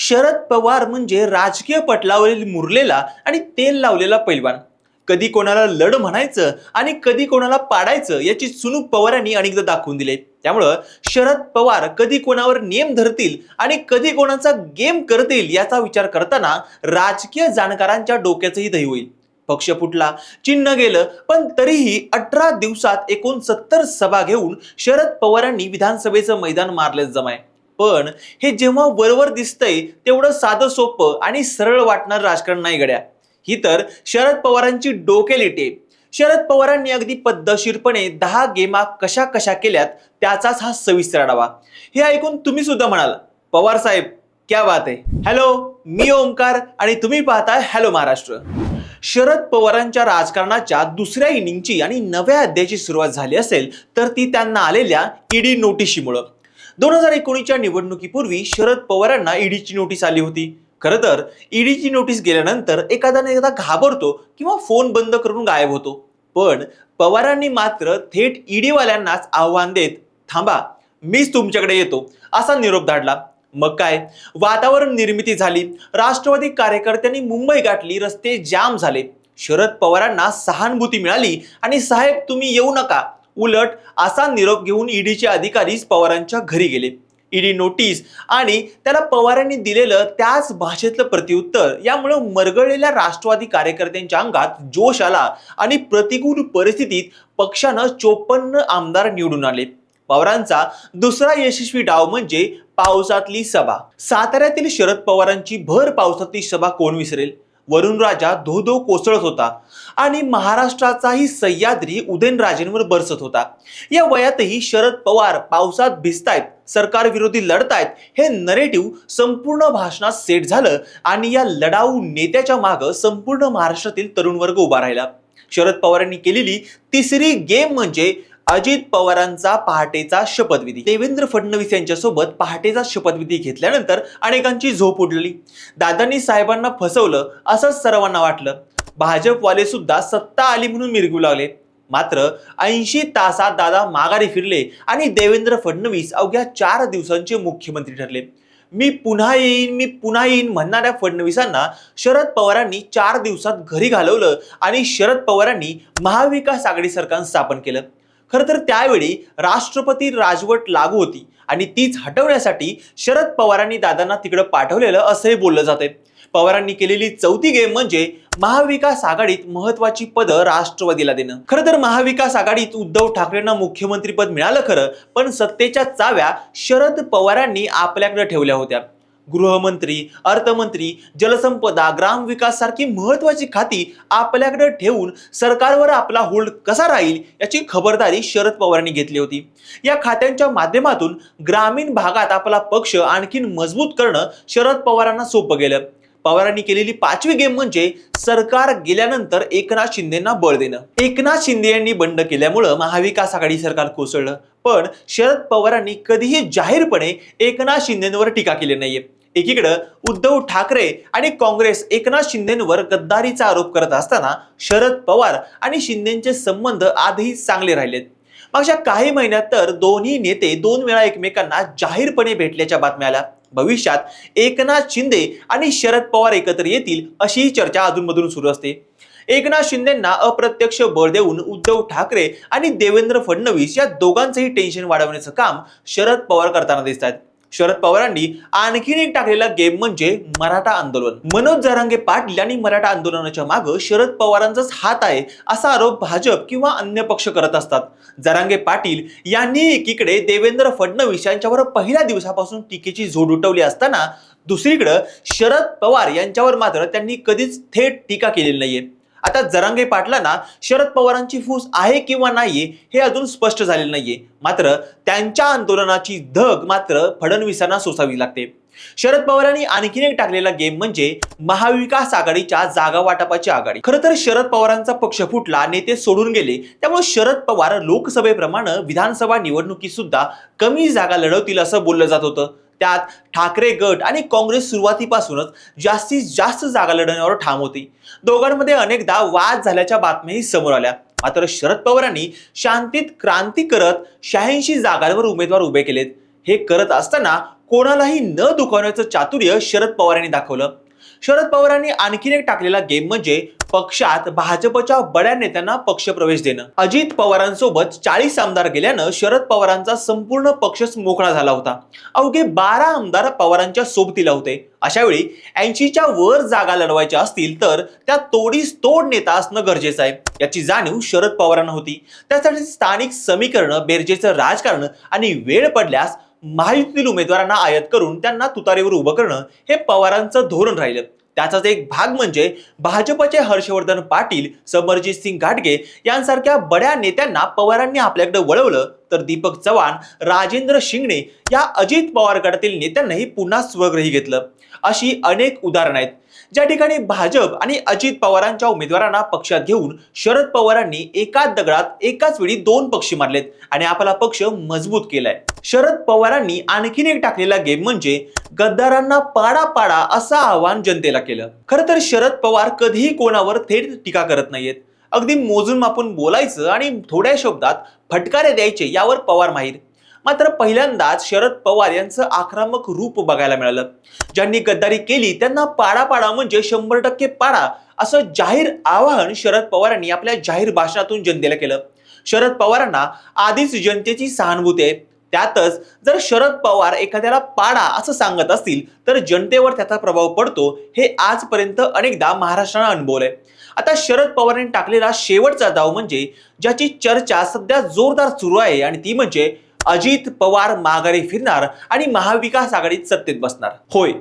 शरद पवार म्हणजे राजकीय पटलावरील मुरलेला आणि तेल लावलेला पैलवान. कधी कोणाला लढ म्हणायचं आणि कधी कोणाला पाडायचं याची चुनूक पवारांनी अनेकदा दाखवून दिले. त्यामुळं शरद पवार कधी कोणावर नियम धरतील आणि कधी कोणाचा गेम करतील याचा विचार करताना राजकीय जाणकारांच्या डोक्याचंही दही होईल. पक्ष फुटला चिन्ह गेलं पण तरीही अठरा दिवसात एकूण सत्तर सभा घेऊन शरद पवारांनी विधानसभेचं मैदान मारलेच जमाय. पण हे जेव्हा वरवर दिसतंय तेवढं साधं सोपं आणि सरळ वाटणार राजकारण नाही गड्या ही तर शरद पवारांची डोकेली टेप. शरद पवारांनी अगदी पद्धतशीरपणे दहा गेमा कशा कशा केल्यात त्याचाच हा सविस्तर आढावा. हे ऐकून तुम्ही सुद्धा म्हणाल पवार साहेब क्या बात आहे हॅलो मी ओंकार आणि तुम्ही पाहताय हॅलो महाराष्ट्र. शरद पवारांच्या राजकारणाच्या दुसऱ्या इनिंगची आणि नव्या अध्यायाची सुरुवात झाली असेल तर ती त्यांना आलेल्या ईडी नोटिशीमुळं. दोन हजार एकोणीसच्या निवडणुकीपूर्वी शरद पवारांना ईडीची नोटीस आली होती. खरं तर ईडीची नोटीस गेल्यानंतर एखादा ना एखादा घाबरतो किंवा फोन बंद करून गायब होतो. पण पवारांनी मात्र थेट ईडीवाल्यांनाच आव्हान देत थांबा मीच तुमच्याकडे येतो असा निरोप धाडला. मग काय? वातावरण निर्मिती झाली. राष्ट्रवादी कार्यकर्त्यांनी मुंबई गाठली रस्ते जाम झाले. शरद पवारांना सहानुभूती मिळाली आणि साहेब तुम्ही येऊ नका उलट असा निरोप घेऊन ईडीचे अधिकारीच पवारांच्या घरी गेले. ईडी नोटीस आणि त्याला पवारांनी दिलेलं त्याच भाषेतलं प्रत्युत्तर यामुळं मरगळलेल्या राष्ट्रवादी कार्यकर्त्यांच्या अंगात जोश आला आणि प्रतिकूल परिस्थितीत पक्षानं चोपन्न आमदार निवडून आले पवारांचा दुसरा यशस्वी डाव म्हणजे पावसातली सभा. साताऱ्यातील शरद पवारांची भर पावसातली सभा कोण विसरेल? वरुण राजा धो धो कोसळत होता आणि महाराष्ट्राचाही सह्याद्री उदयनराजेंवर बरसत होता. या वयातही शरद पवार पावसात भिजतायत सरकार विरोधी लढतायत हे नरेटिव्ह संपूर्ण भाषणात सेट झालं आणि या लढाऊ नेत्याच्या मागं संपूर्ण महाराष्ट्रातील तरुण वर्ग उभा राहिला. शरद पवारांनी केलेली तिसरी गेम म्हणजे अजित पवारांचा पहाटेचा शपथविधी. देवेंद्र फडणवीस यांच्यासोबत पहाटेचा शपथविधी घेतल्यानंतर अनेकांची झोप उडलेली दादांनी साहेबांना फसवलं असंच सर्वांना वाटलं. भाजपवाले सुद्धा सत्ता आली म्हणून मिरगू लागले. मात्र ऐंशी तासात दादा माघारी फिरले आणि देवेंद्र फडणवीस अवघ्या चार दिवसांचे मुख्यमंत्री ठरले. मी पुन्हा येईन मी पुन्हा येईन म्हणणाऱ्या फडणवीसांना शरद पवारांनी चार दिवसात घरी घालवलं आणि शरद पवारांनी महाविकास आघाडी सरकार स्थापन केलं. खरं तर त्यावेळी राष्ट्रपती राजवट लागू होती आणि तीच हटवण्यासाठी शरद पवारांनी दादांना तिकडं पाठवलेलं असंही बोललं जाते पवारांनी केलेली चौथी गेम म्हणजे महाविकास आघाडीत महत्वाची पदं राष्ट्रवादीला देणं. खरं तर महाविकास आघाडीत उद्धव ठाकरेंना मुख्यमंत्रीपद मिळालं खरं पण सत्तेच्या चाव्या शरद पवारांनी आपल्याकडे ठेवल्या होत्या. गृहमंत्री अर्थमंत्री जलसंपदा ग्रामविकास सारखी महत्वाची खाती आपल्याकडे ठेवून सरकारवर आपला होल्ड कसा राहील याची खबरदारी शरद पवारांनी घेतली होती. या खात्यांच्या माध्यमातून ग्रामीण भागात आपला पक्ष आणखीन मजबूत करणं शरद पवारांना सोपं गेलं. पवारांनी केलेली पाचवी गेम म्हणजे सरकार गेल्यानंतर एकनाथ शिंदेना बळ देणं. एकनाथ शिंदे यांनी बंड केल्यामुळं महाविकास आघाडी सरकार कोसळलं. पण शरद पवारांनी कधीही जाहीरपणे एकनाथ शिंदेवर टीका केली नाहीये. एकीकडं उद्धव ठाकरे आणि काँग्रेस एकनाथ शिंदेवर गद्दारीचा आरोप करत असताना शरद पवार आणि शिंदेचे संबंध आजही चांगले राहिलेत. मागच्या काही महिन्यात तर दोन्ही नेते दोन वेळा एकमेकांना जाहीरपणे भेटल्याच्या बातम्या आल्या. भविष्यात एकनाथ शिंदे आणि शरद पवार एकत्र येतील अशी चर्चा अधूनमधून सुरू असते. एकनाथ शिंदेंना अप्रत्यक्ष बळ देऊन उद्धव ठाकरे आणि देवेंद्र फडणवीस या दोघांचंही टेन्शन वाढवण्याचं काम शरद पवार करताना दिसत आहेत शरद पवारांनी आणखीन एक टाकलेला गेम म्हणजे मराठा आंदोलन. मनोज जरांगे पाटील आणि मराठा आंदोलनाच्या मागे शरद पवारांचाच हात आहे असा आरोप भाजप किंवा अन्य पक्ष करत असतात. जरांगे पाटील यांनी एकीकडे देवेंद्र फडणवीस यांच्यावर पहिल्या दिवसापासून टीकेची झोड उठवली असताना दुसरीकडे शरद पवार यांच्यावर मात्र त्यांनी कधीच थेट टीका केलेली नाहीये. आता जरांगे पाटलांना शरद पवारांची फूस आहे किंवा नाहीये हे अजून स्पष्ट झालेलं नाहीये. मात्र त्यांच्या आंदोलनाची धग मात्र फडणवीसांना सोसावी लागते. शरद पवारांनी आणखीन एक टाकलेला गेम म्हणजे महाविकास आघाडीच्या जागा वाटपाची आघाडी. खरं तर शरद पवारांचा पक्ष फुटला नेते सोडून गेले त्यामुळे शरद पवार लोकसभेप्रमाणे विधानसभा निवडणुकीत सुद्धा कमी जागा लढवतील असं बोललं जात होतं. त्यात ठाकरे गट आणि काँग्रेस सुरुवातीपासूनच जास्तीत जास्त जागा लढवण्यावर ठाम होती. दोघांमध्ये अनेकदा वाद झाल्याच्या बातम्याही समोर आल्या. मात्र शरद पवारांनी शांतीत क्रांती करत शहाऐंशी जागांवर उमेदवार उभे केलेत. हे करत असताना कोणालाही न दुखावण्याचं चातुर्य शरद पवार यांनी दाखवलं. शरद पवारांनी आणखीन एक टाकलेला गेम म्हणजे पक्षात भाजपच्या बड्या नेत्यांना पक्षप्रवेश देणं. अजित पवारांसोबत चाळीस आमदार गेल्यानं शरद पवारांचा संपूर्ण पक्षच मोकळा झाला होता. अवघे बारा आमदार पवारांच्या सोबतीला होते. अशावेळी ऐंशीच्या वर जागा लढवायच्या असतील तर त्या तोडीस तोड नेता असणं गरजेचं आहे. याची जाणीव शरद पवारांना होती. त्यासाठी स्थानिक समीकरणं बेरजेचं राजकारण आणि वेळ पडल्यास महायुतीतील उमेदवारांना आयात करून त्यांना तुतारीवर उभं करणं हे पवारांचं धोरण राहिलं. त्याचाच एक भाग म्हणजे भाजपचे हर्षवर्धन पाटील समरजित सिंग घाटगे यांसारख्या बड्या नेत्यांना पवारांनी आपल्याकडे वळवलं. तर दीपक चव्हाण राजेंद्र शिंगणे या अजित पवार गटातील नेत्यांनाही पुन्हा स्वग्रही घेतलं. अशी अनेक उदाहरणं आहेत. ज्या ठिकाणी भाजप आणि अजित पवारांच्या उमेदवारांना पक्षात घेऊन शरद पवारांनी एकाच दगडात एकाच वेळी दोन पक्षी मारलेत आणि आपला पक्ष मजबूत केलाय. शरद पवारांनी आणखीन एक टाकलेला गेम म्हणजे गद्दारांना पाडा पाडा असं आवाहन जनतेला केलं. खरं तर शरद पवार कधीही कोणावर थेट टीका करत नाहीयेत. अगदी मोजून मापून बोलायचं आणि थोड्या शब्दात फटकारे द्यायचे यावर पवार माहीर मात्र पहिल्यांदाच शरद पवार यांचं आक्रमक रूप बघायला मिळालं. ज्यांनी गद्दारी केली त्यांना पाडा पाडा म्हणजे शंभर टक्के पाडा असं जाहीर आवाहन शरद पवारांनी आपल्या जाहीर भाषणातून जनतेला केलं. शरद पवारांना आधीच जनतेची सहानुभूती आहे. त्यातच जर शरद पवार एखाद्याला पाडा असं सांगत असतील तर जनतेवर त्याचा प्रभाव पडतो हे आजपर्यंत अनेकदा महाराष्ट्रानं अनुभवलंय. आता शरद पवारांनी टाकलेला शेवटचा दाव म्हणजे ज्याची चर्चा सध्या जोरदार सुरू आहे आणि ती म्हणजे अजित पवार माघारी फिरणार आणि महाविकास आघाडीत सत्तेत बसणार. होय.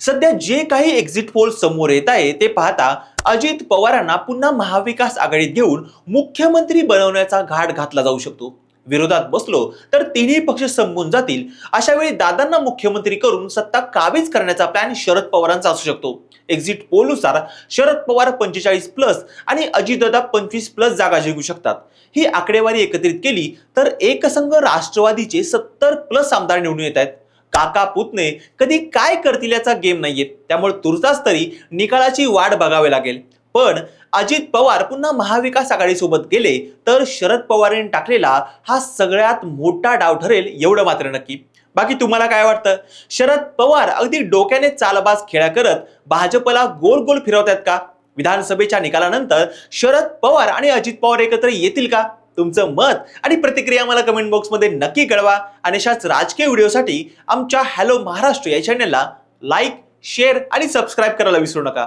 सध्या जे काही एक्झिट पोल समोर येत आहे ते पाहता अजित पवारांना पुन्हा महाविकास आघाडीत घेऊन मुख्यमंत्री बनवण्याचा घाट घातला जाऊ शकतो. विरोधात बसलो तर तिन्ही पक्ष संपून जातील. अशा वेळी दादांना मुख्यमंत्री करून सत्ता काबीज करण्याचा प्लॅन शरद पवारांचा असू शकतो. एक्झिट पोलनुसार शरद पवार पंचेचाळीस प्लस आणि अजितदादा पंचवीस प्लस जागा जिंकू शकतात. ही आकडेवारी एकत्रित केली तर एकसंघ राष्ट्रवादीचे सत्तर प्लस आमदार निवडून येत आहेत. काका पुतणे कधी काय करतील याचा गेम नाहीये. त्यामुळे तुर्तास तरी निकालाची वाट बघावी लागेल. पण अजित पवार पुन्हा महाविकास आघाडीसोबत गेले तर शरद पवारांनी टाकलेला हा सगळ्यात मोठा डाव ठरेल एवढं मात्र नक्की. बाकी तुम्हाला काय वाटतं? शरद पवार अगदी डोक्याने चालबाज खेळा करत भाजपला गोल गोल फिरवतात का? विधानसभेच्या निकालानंतर शरद पवार आणि अजित पवार एकत्र येतील का? तुमचं मत आणि प्रतिक्रिया मला कमेंट बॉक्समध्ये नक्की कळवा. आणि अशाच राजकीय व्हिडिओसाठी आमच्या हॅलो महाराष्ट्र या चॅनलला लाईक शेअर आणि सबस्क्राईब करायला विसरू नका.